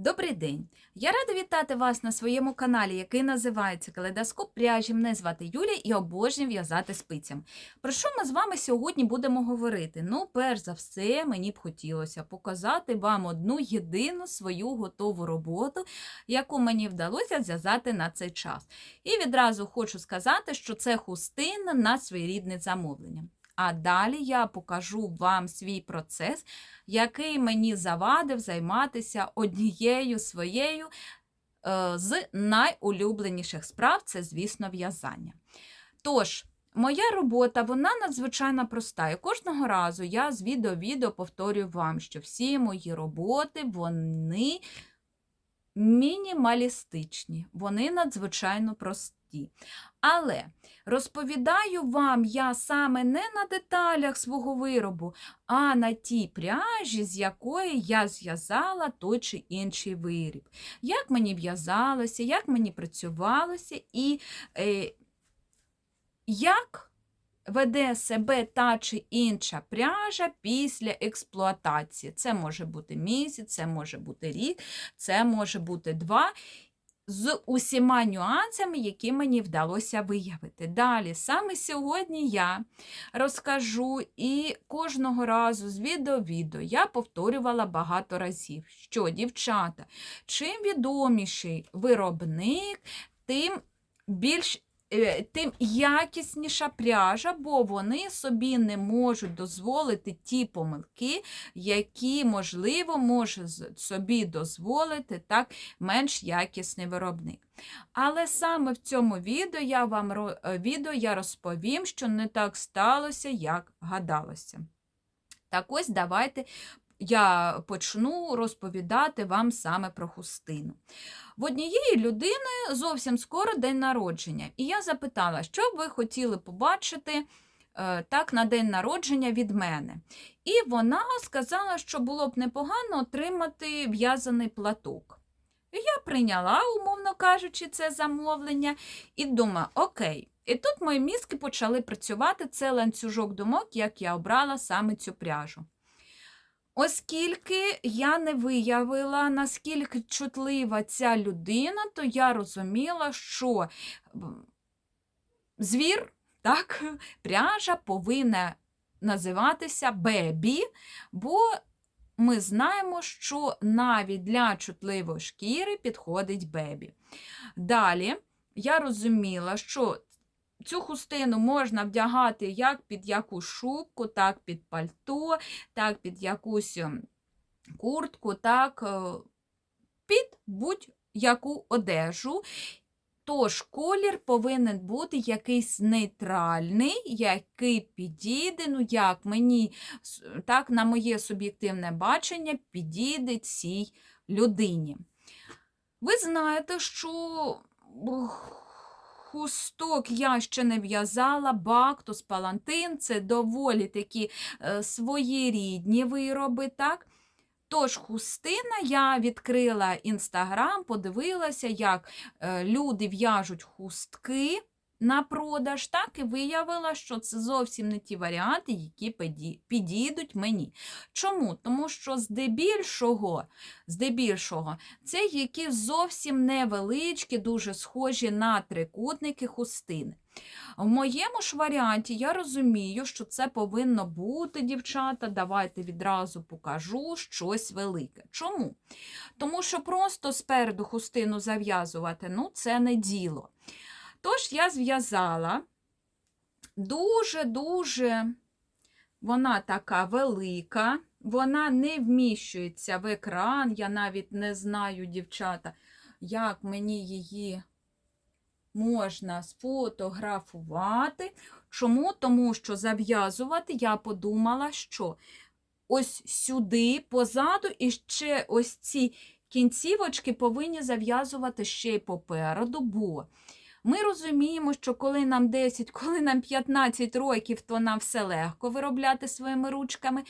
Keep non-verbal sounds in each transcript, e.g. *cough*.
Добрий день! Я рада вітати вас на своєму каналі, який називається Калейдоскоп пряжі. Мене звати Юлія і обожнюю в'язати спицям. Про що ми з вами сьогодні будемо говорити? Ну, перш за все, мені б хотілося показати вам одну єдину свою готову роботу, яку мені вдалося зв'язати на цей час. І відразу хочу сказати, що це хустина на своєрідне замовлення. А далі я покажу вам свій процес, який мені завадив займатися однією своєю е, з найулюбленіших справ це, звісно, в'язання. Тож, моя робота вона надзвичайно проста. І кожного разу я з відео-відео повторюю вам, що всі мої роботи вони мінімалістичні, вони надзвичайно прості. Але розповідаю вам я саме не на деталях свого виробу, а на тій пряжі, з якої я зв'язала той чи інший виріб. Як мені в'язалося, як мені працювалося, і е, як веде себе та чи інша пряжа після експлуатації. Це може бути місяць, це може бути рік, це може бути два з усіма нюансами, які мені вдалося виявити. Далі, саме сьогодні я розкажу і кожного разу з відео-відео я повторювала багато разів, що дівчата, чим відоміший виробник, тим більш Тим якісніша пряжа, бо вони собі не можуть дозволити ті помилки, які, можливо, може собі дозволити так менш якісний виробник. Але саме в цьому відео я вам е, відео я розповім, що не так сталося, як гадалося. Так ось давайте я почну розповідати вам саме про хустину. В однієї людини зовсім скоро день народження, і я запитала, що б ви хотіли побачити е, так на день народження від мене. І вона сказала, що було б непогано отримати в'язаний платок. Я прийняла, умовно кажучи, це замовлення, і думаю, окей. І тут мої мізки почали працювати це ланцюжок думок, як я обрала саме цю пряжу. Оскільки я не виявила, наскільки чутлива ця людина, то я розуміла, що звір, так, *laughs* пряжа повинна називатися бебі, бо ми знаємо, що навіть для чутливої шкіри підходить бебі. Далі я розуміла, що цю хустину можна вдягати як під якусь шубку, так під пальто, так під якусь ем, куртку, так е, під будь-яку одежу. Тож колір повинен бути якийсь нейтральний, який підійде, ну як мені, так, на моє суб'єктивне бачення, підійде цій людині. Ви знаєте, що хусток я ще не в'язала, бактус, палантин це доволі такі е, своєрідні вироби, так? Тож хустина я відкрила інстаграм, подивилася, як е, люди в'яжуть хустки на продаж, так і виявила, що це зовсім не ті варіанти, які підійдуть мені. Чому? Тому що здебільшого, здебільшого це які зовсім невеличкі, дуже схожі на трикутники хустини. В моєму ж варіанті я розумію, що це повинно бути, дівчата. Давайте відразу покажу щось велике. Чому? Тому що просто спереду хустину зав'язувати ну, це не діло. Тож я зв'язала дуже-дуже вона така велика, вона не вміщується в екран. Я навіть не знаю, дівчата, як мені її можна сфотографувати. Чому? Тому що зав'язувати я подумала, що ось сюди, позаду, і ще ось ці кінцівочки повинні зав'язувати ще й попереду, бо ми розуміємо, що коли нам 10, *laughs* коли нам 15 років, то нам все легко виробляти своїми ручками.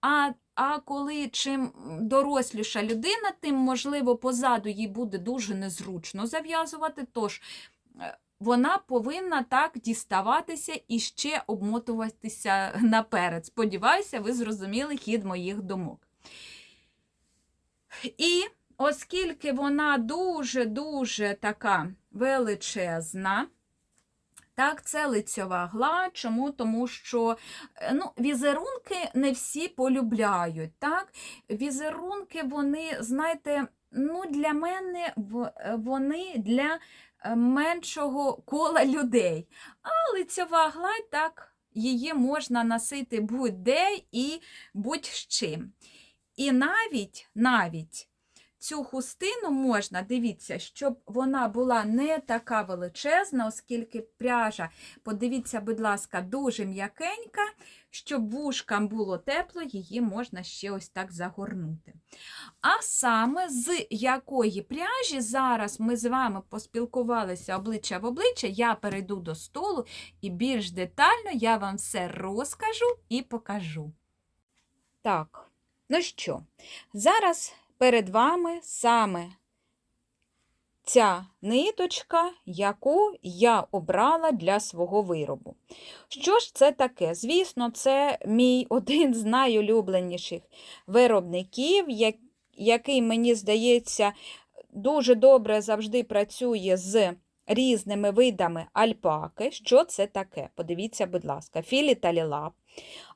А, а коли чим доросліша людина, тим, можливо, позаду їй буде дуже незручно зав'язувати. Тож е, вона повинна так діставатися і ще обмотуватися *laughs* наперед. Сподіваюся, ви зрозуміли хід моїх думок. І оскільки вона дуже-дуже така величезна, так, це лицьова гладь. Чому? Тому що е, ну, візерунки не всі полюбляють. Так? Візерунки, вони, знаєте, ну, для мене е, вони для е, меншого кола людей. А лицьова гладь, так, її можна носити будь-де і будь-з чим. І навіть, навіть цю хустину можна, дивіться, щоб вона була не така величезна, оскільки пряжа, подивіться, будь ласка, дуже м'якенька, щоб вушкам було тепло, її можна ще ось так загорнути. А саме з якої пряжі зараз ми з вами поспілкувалися обличчя в обличчя, я перейду до столу і більш детально я вам все розкажу і покажу. Так, ну що, зараз перед вами саме ця ниточка, яку я обрала для свого виробу. Що ж це таке? Звісно, це мій *laughs* один з найулюбленіших виробників, який, мені здається, дуже добре завжди працює з різними видами альпаки. Що це таке? Подивіться, будь ласка, філіталілап.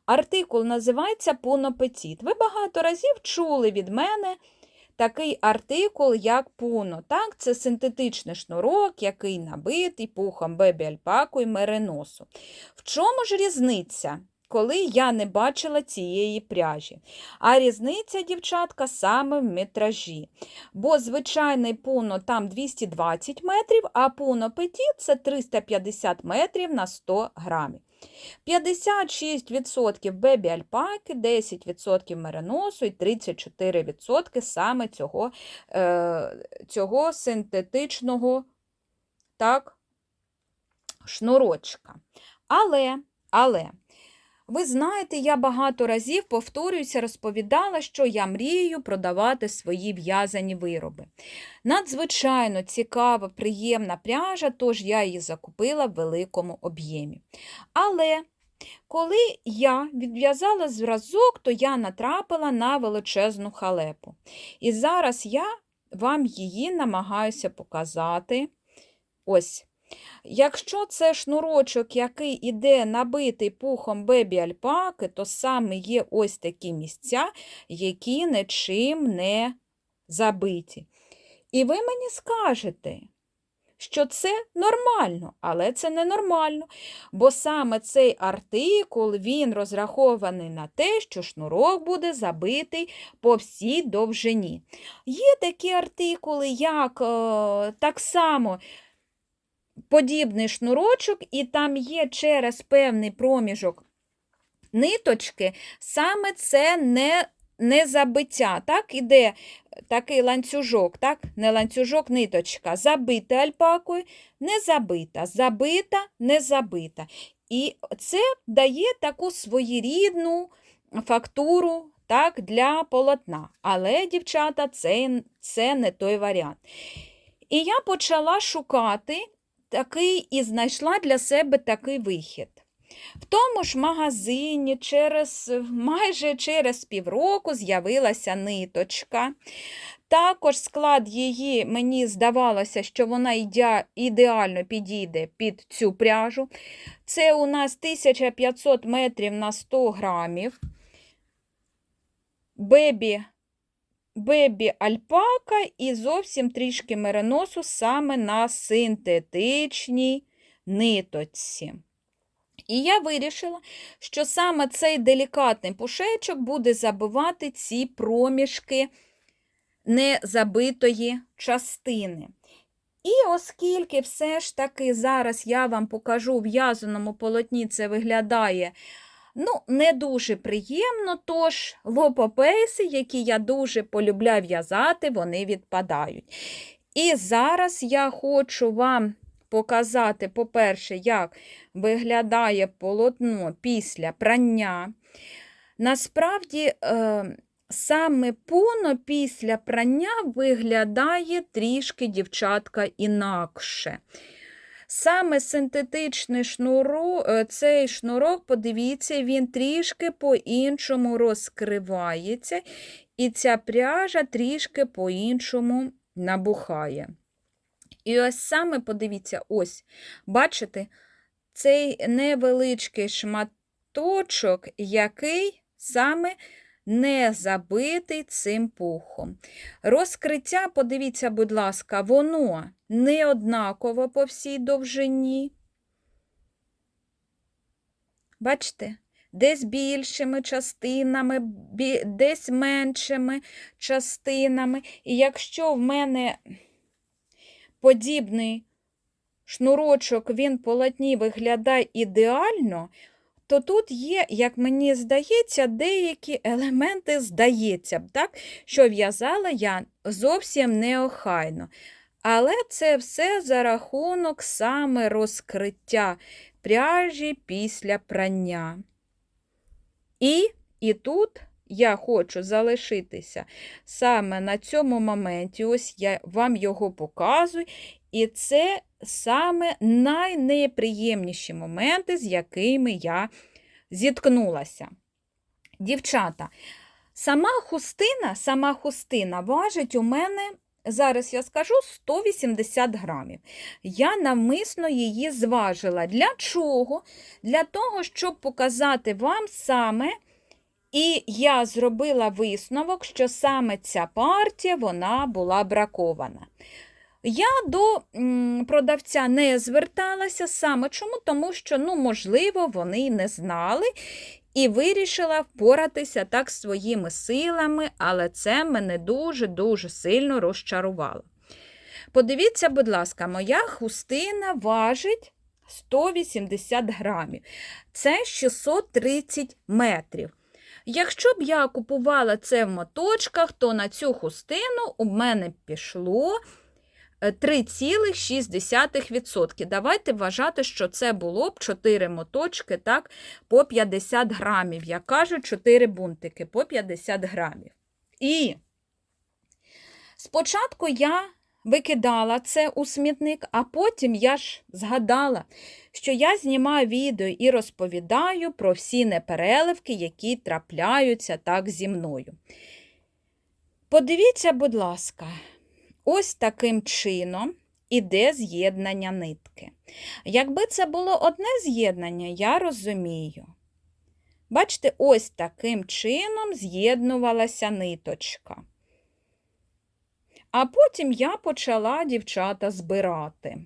Артикул називається Пуно-Петіт. Ви багато разів чули від мене такий артикул, як пуно. Так, це синтетичний шнурок, який набитий пухом бебі альпаку і мериносу. В чому ж різниця? Коли я не бачила цієї пряжі. А різниця, дівчатка, саме в метражі. Бо звичайний пуно там 220 метрів, а пуно петіт це 350 метрів на 100 грамів. 56% бебі альпаки, 10% мериносу і 34% саме цього, е, цього синтетичного так, шнурочка. Але, але, ви знаєте, я багато разів повторююся, розповідала, що я мрію продавати свої в'язані вироби. Надзвичайно цікава, приємна пряжа, тож я її закупила в великому об'ємі. Але коли я відв'язала зразок, то я натрапила на величезну халепу. І зараз я вам її намагаюся показати. Ось. Якщо це шнурочок, який іде набитий пухом бебі альпаки, то саме є ось такі місця, які нічим не забиті. І ви мені скажете, що це нормально, але це не нормально, бо саме цей артикул він розрахований на те, що шнурок буде забитий по всій довжині. Є такі артикули, як е, так само подібний шнурочок, і там є через певний проміжок ниточки, саме це не, не забиття. Так, іде такий ланцюжок, так? не ланцюжок, ниточка. Забита альпакою, не забита, забита, не забита. І це дає таку своєрідну фактуру так, для полотна. Але, дівчата, це, це не той варіант. І я почала шукати такий і знайшла для себе такий вихід. В тому ж магазині через, майже через півроку з'явилася ниточка. Також склад її, мені здавалося, що вона ідеально підійде під цю пряжу. Це у нас 1500 метрів на 100 грамів. Бебі, бебі альпака і зовсім трішки мериносу саме на синтетичній ниточці. І я вирішила, що саме цей делікатний пушечок буде забивати ці проміжки незабитої частини. І оскільки все ж таки зараз я вам покажу в в'язаному полотні, це виглядає ну, не дуже приємно, тож лопопейси, які я дуже полюбляю в'язати, вони відпадають. І зараз я хочу вам показати, по-перше, як виглядає полотно після прання. Насправді, е, саме пуно після прання виглядає трішки, дівчатка, інакше. Саме синтетичний шнурок, цей шнурок, подивіться, він трішки по-іншому розкривається. і ця пряжа трішки по-іншому набухає. І ось саме подивіться, ось, бачите, цей невеличкий шматочок, який саме не забитий цим пухом. Розкриття, подивіться, будь ласка, воно не однаково по всій довжині. Бачите? Десь більшими частинами, десь меншими частинами. І якщо в мене подібний шнурочок, він полотні виглядає ідеально, то тут є, як мені здається, деякі елементи, здається, б, так, що в'язала я зовсім неохайно. Але це все за рахунок саме розкриття пряжі після прання. І, і тут я хочу залишитися саме на цьому моменті. Ось я вам його показую. І це саме найнеприємніші моменти, з якими я зіткнулася. Дівчата, сама хустина, сама хустина важить у мене, зараз я скажу, 180 грамів. Я навмисно її зважила. Для чого? Для того, щоб показати вам саме, і я зробила висновок, що саме ця партія вона була бракована. Я до продавця не зверталася саме чому, тому що, ну, можливо, вони не знали і вирішила впоратися так своїми силами, але це мене дуже-дуже сильно розчарувало. Подивіться, будь ласка, моя хустина важить 180 грамів. Це 630 метрів. Якщо б я купувала це в моточках, то на цю хустину у мене пішло 3,6%. Давайте вважати, що це було б 4 моточки так, по 50 грамів. Я кажу, 4 бунтики по 50 грамів. І спочатку я викидала це у смітник, а потім я ж згадала, що я знімаю відео і розповідаю про всі непереливки, які трапляються так зі мною. Подивіться, будь ласка, ось таким чином іде з'єднання нитки. Якби це було одне з'єднання, я розумію. Бачите, ось таким чином з'єднувалася ниточка. А потім я почала дівчата збирати.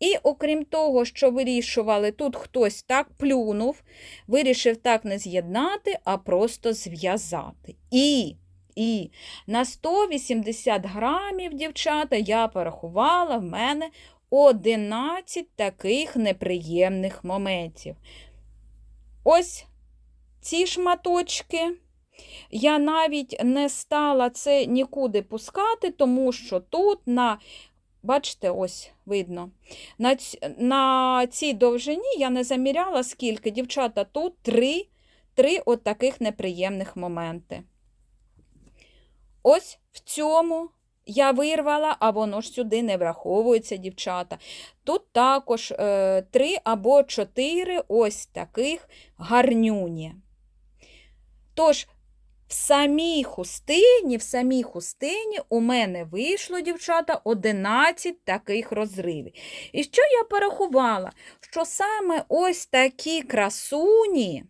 І окрім того, що вирішували, тут хтось так плюнув, вирішив так не з'єднати, а просто зв'язати. І, і на 180 грамів, дівчата, я порахувала в мене 11 таких неприємних моментів. Ось ці шматочки. Я навіть не стала це нікуди пускати, тому що тут на, бачите, ось видно, на, на цій довжині я не заміряла скільки, дівчата, тут три, три от таких неприємних моменти. Ось в цьому я вирвала, а воно ж сюди не враховується, дівчата. Тут також е, три або чотири ось таких гарнюні. Тож, в самій хустині, в самій хустині у мене вийшло, дівчата, 11 таких розривів. І що я порахувала? Що саме ось такі красуні,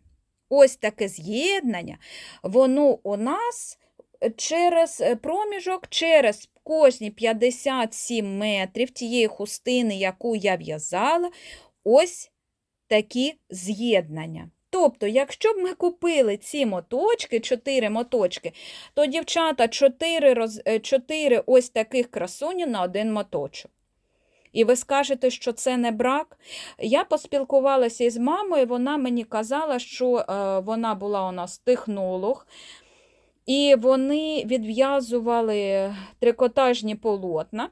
ось таке з'єднання, воно у нас через проміжок, через кожні 57 метрів тієї хустини, яку я в'язала, ось такі з'єднання. Тобто, якщо б ми купили ці моточки, 4 моточки, то, дівчата, 4, роз... 4 ось таких красунів на один моточок. І ви скажете, що це не брак. Я поспілкувалася із мамою, вона мені казала, що е, вона була у нас технолог, і вони відв'язували трикотажні полотна.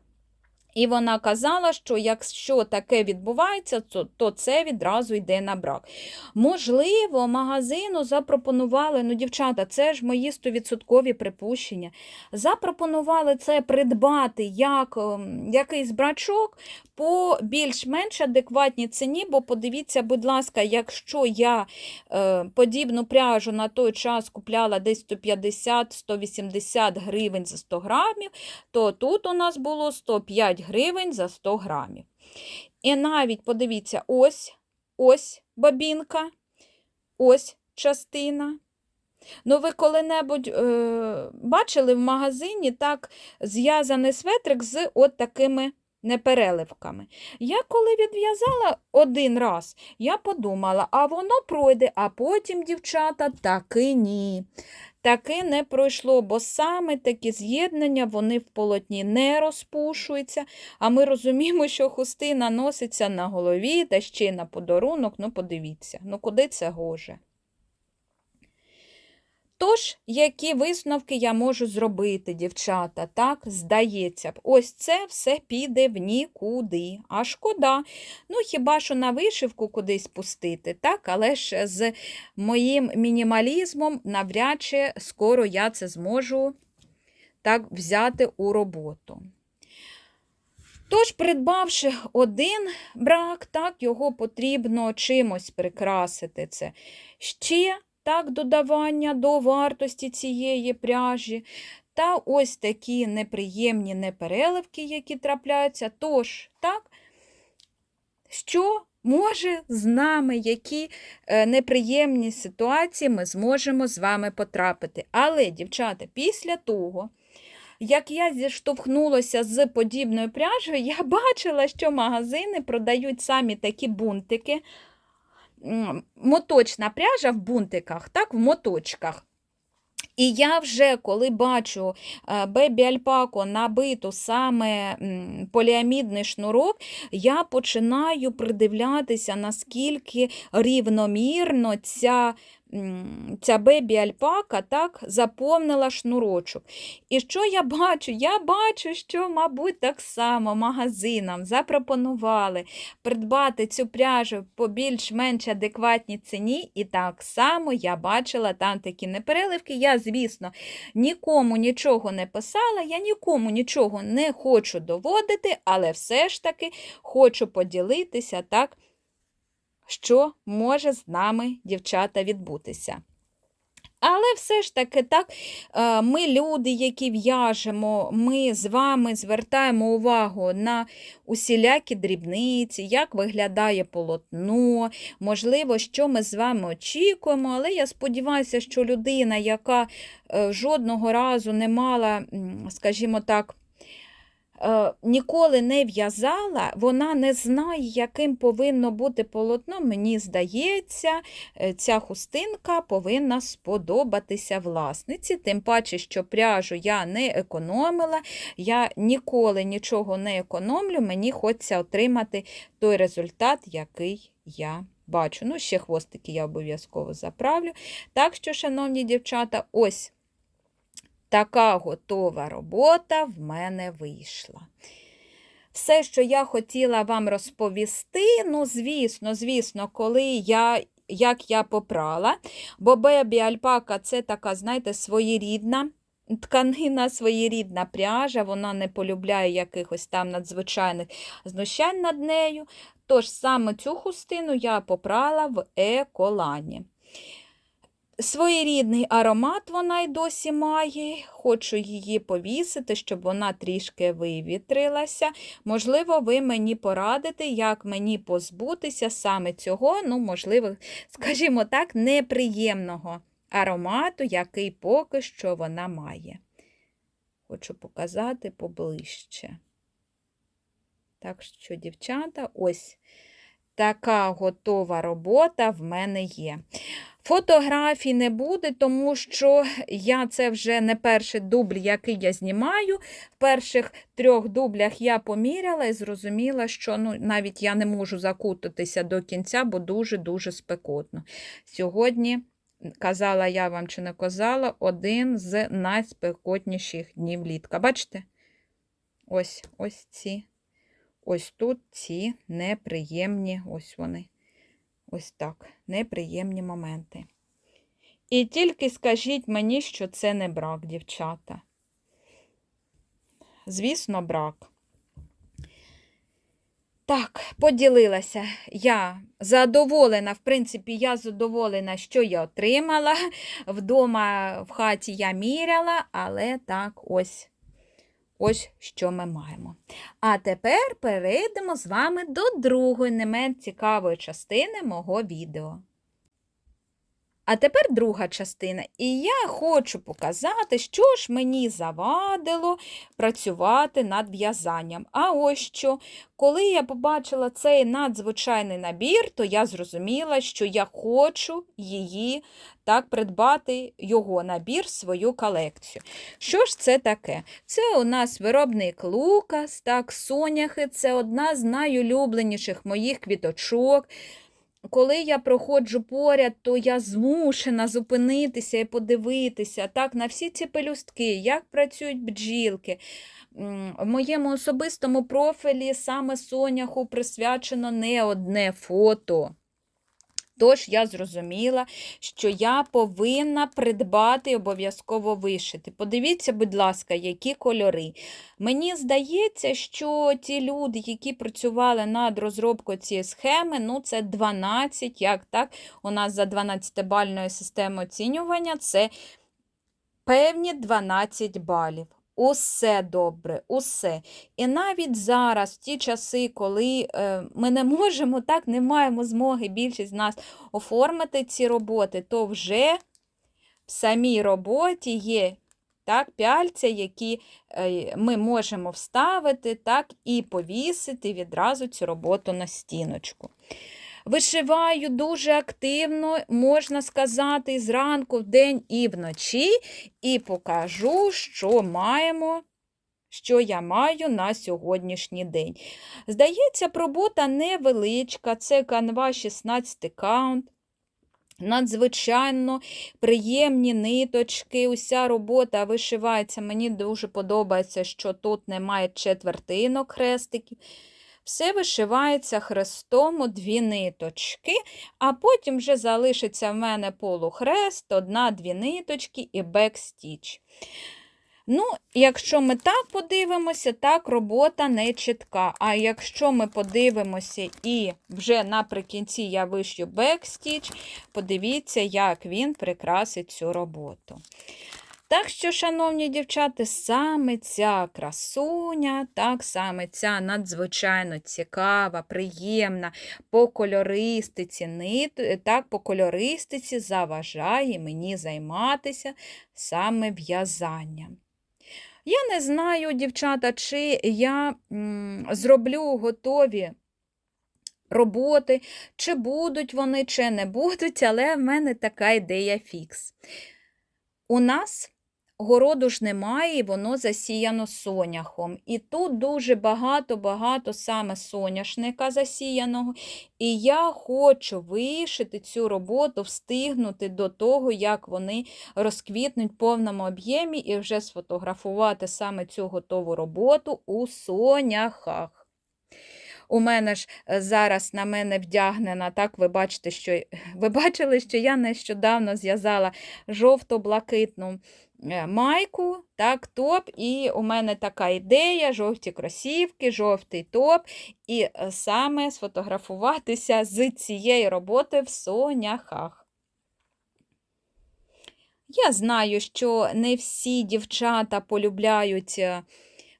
І вона казала, що якщо таке відбувається, то, то це відразу йде на брак. Можливо, магазину запропонували, ну, дівчата, це ж мої 100% припущення. Запропонували це придбати як ем, якийсь брачок по більш-менш адекватній ціні, бо подивіться, будь ласка, якщо я е, подібну пряжу на той час купляла десь 150-180 гривень за 100 грамів, то тут у нас було 105 гривень за 100 грамів. І навіть подивіться, ось, ось бабінка, ось частина. Ну, ви коли-небудь е, бачили в магазині так зв'язаний светрик з от такими непереливками. Я коли відв'язала один раз, я подумала, а воно пройде, а потім, дівчата, таки ні. Таки не пройшло, бо саме такі з'єднання вони в полотні не розпушуються. А ми розуміємо, що хустина носиться на голові та ще й на подарунок. Ну, подивіться, ну куди це гоже? Тож, які висновки я можу зробити, дівчата? Так, здається ось це все піде в нікуди. А шкода. Ну, хіба що на вишивку кудись пустити, так, але ж з моїм мінімалізмом навряд чи скоро я це зможу так взяти у роботу. Тож, придбавши один брак, так, його потрібно чимось прикрасити це. Ще так, додавання до вартості цієї пряжі. Та ось такі неприємні непереливки, які трапляються. Тож, так, що може з нами, які е, неприємні ситуації ми зможемо з вами потрапити. Але, дівчата, після того, як я зіштовхнулася з подібною пряжею, я бачила, що магазини продають самі такі бунтики. Моточна пряжа в бунтиках, так, в моточках. І я вже, коли бачу бебі альпако набиту саме поліамідний шнурок, я починаю придивлятися, наскільки рівномірно ця, ця бебі альпака так, заповнила шнурочок. І що я бачу? Я бачу, що, мабуть, так само магазинам запропонували придбати цю пряжу по більш-менш адекватній ціні. І так само я бачила там такі непереливки. Я, звісно, нікому нічого не писала, я нікому нічого не хочу доводити, але все ж таки хочу поділитися, так, що може з нами, дівчата, відбутися. Але все ж таки, так, е, ми люди, які в'яжемо, ми з вами звертаємо увагу на усілякі дрібниці, як виглядає полотно, можливо, що ми з вами очікуємо. Але я сподіваюся, що людина, яка е, жодного разу не мала, скажімо так, ніколи не в'язала, вона не знає, яким повинно бути полотно. Мені здається, е, ця хустинка повинна сподобатися власниці. Тим паче, що пряжу я не економила, я ніколи нічого не економлю, мені хочеться отримати той результат, який я бачу. Ну, ще хвостики я обов'язково заправлю. Так що, шановні дівчата, ось така готова робота в мене вийшла. Все, що я хотіла вам розповісти, ну, звісно, звісно, коли я. Як я попрала, бо бебі альпака це така, знаєте, своєрідна тканина, своєрідна пряжа, вона не полюбляє якихось там надзвичайних знущань над нею. Тож саме цю хустину я попрала в еколані. Своєрідний аромат вона й досі має. Хочу її повісити, щоб вона трішки вивітрилася. Можливо, ви мені порадите, як мені позбутися саме цього, ну, можливо, *laughs* скажімо так, неприємного аромату, який поки що вона має. Хочу показати поближче. Так що, дівчата, ось така готова робота в мене є. Фотографій не буде, тому що я це вже не перший дубль, який я знімаю. В перших трьох дублях я поміряла і зрозуміла, що ну, навіть я не можу закутатися до кінця, бо дуже-дуже спекотно. Сьогодні, казала я вам чи не казала, один з найспекотніших днів літка. Бачите? Ось ось ці ось тут ці неприємні, ось вони, ось так, неприємні моменти. І тільки скажіть мені, що це не брак, дівчата. Звісно, брак. Так, поділилася. Я задоволена, в принципі, я задоволена, що я отримала. Вдома в хаті я міряла, але так, ось. Ось що ми маємо. А тепер перейдемо з вами до другої, не менш цікавої частини мого відео. А тепер друга частина. І я хочу показати, що ж мені завадило працювати над в'язанням. А ось що, коли я побачила цей надзвичайний набір, то я зрозуміла, що я хочу її так придбати його набір, свою колекцію. Що ж це таке? Це у нас виробник Лукас, так, соняхи, це одна з найулюбленіших моїх квіточок. Коли я проходжу поряд, то я змушена зупинитися і подивитися так, на всі ці пелюстки, як працюють бджілки. В моєму особистому профілі саме соняху присвячено не одне фото. Тож я зрозуміла, що я повинна придбати обов'язково вишити. Подивіться, будь ласка, які кольори. Мені здається, що ті люди, які працювали над розробкою цієї схеми, ну це 12, як так, у нас за 12-бальною системою оцінювання, це певні 12 балів. Усе добре, усе. І навіть зараз, в ті часи, коли е, ми не можемо, так, не маємо змоги більшість з нас оформити ці роботи, то вже в самій роботі є так, пяльця, які е, ми можемо вставити так, і повісити відразу цю роботу на стіночку. Вишиваю дуже активно, можна сказати, зранку, вдень і вночі, і покажу, що маємо, що я маю на сьогоднішній день. Здається, робота невеличка, це канва 16 каунт. Надзвичайно приємні ниточки, уся робота вишивається. Мені дуже подобається, що тут немає четвертинок хрестиків. Все вишивається хрестом у дві ниточки, а потім вже залишиться в мене полухрест, одна-дві ниточки і бекстіч. Ну, якщо ми так подивимося, так робота не чітка. А якщо ми подивимося і вже наприкінці я вишью бекстіч, подивіться, як він прикрасить цю роботу. Так що, шановні дівчата, саме ця красуня, так саме ця надзвичайно цікава, приємна по кольористиці, так, по кольористиці заважає мені займатися саме в'язанням. Я не знаю, дівчата, чи я зроблю готові роботи, чи будуть вони, чи не будуть, але в мене така ідея фікс. У нас городу ж немає, і воно засіяно соняхом. І тут дуже багато-багато саме соняшника засіяного. І я хочу вишити цю роботу, встигнути до того, як вони розквітнуть в повному об'ємі, і вже сфотографувати саме цю готову роботу у соняхах. У мене ж е, зараз на мене вдягнена, так, ви бачите, що *laughs* ви бачили, що я нещодавно зв'язала жовто-блакитну е, майку, так, топ, і у мене така ідея: жовті кросівки, жовтий топ, і е, саме сфотографуватися з цієї роботи в соняхах. Я знаю, що не всі дівчата полюбляють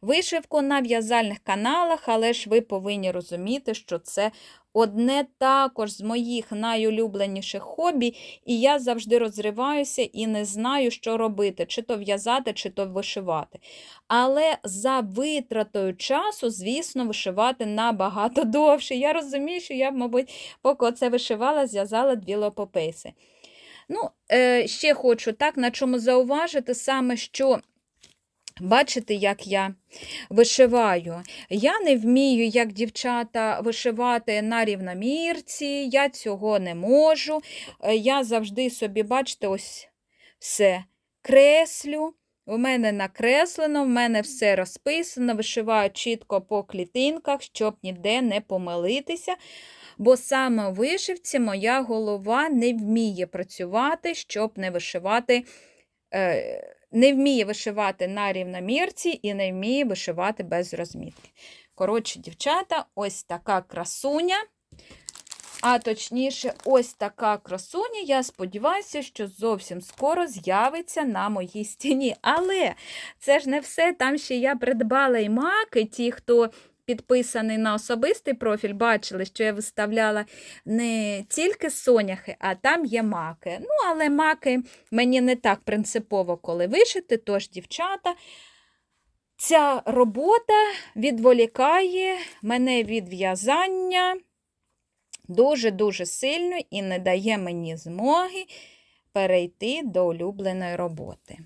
вишивку на в'язальних каналах, але ж ви повинні розуміти, що це одне також з моїх найулюбленіших хобі, і я завжди розриваюся і не знаю, що робити, чи то в'язати, чи то вишивати. Але за витратою часу, звісно, вишивати набагато *laughs* довше. Я розумію, що я, мабуть, поки оце вишивала, зв'язала дві лопописи. Ну, е, ще хочу так, на чому зауважити, саме що. Бачите, як я вишиваю. Я не вмію, як дівчата, вишивати на рівномірці, я цього не можу. Е, Я завжди собі, бачите, ось все креслю. В мене накреслено, в мене все розписано, вишиваю чітко по клітинках, щоб ніде не помилитися. Бо саме у вишивці моя голова не вміє працювати, щоб не вишивати, е, не вміє вишивати на рівномірці і не вміє вишивати без розмітки. Коротше, дівчата, ось така красуня. А точніше, ось така красуня. Я сподіваюся, що зовсім скоро з'явиться на моїй стіні. Але це ж не все. Там ще я придбала і маки, ті, хто підписаний на особистий профіль, бачили, що я виставляла не тільки соняхи, а там є маки. Ну, але маки мені не так принципово, коли вишити, тож, дівчата. Ця робота відволікає мене від в'язання дуже-дуже сильно і не дає мені змоги перейти до улюбленої роботи.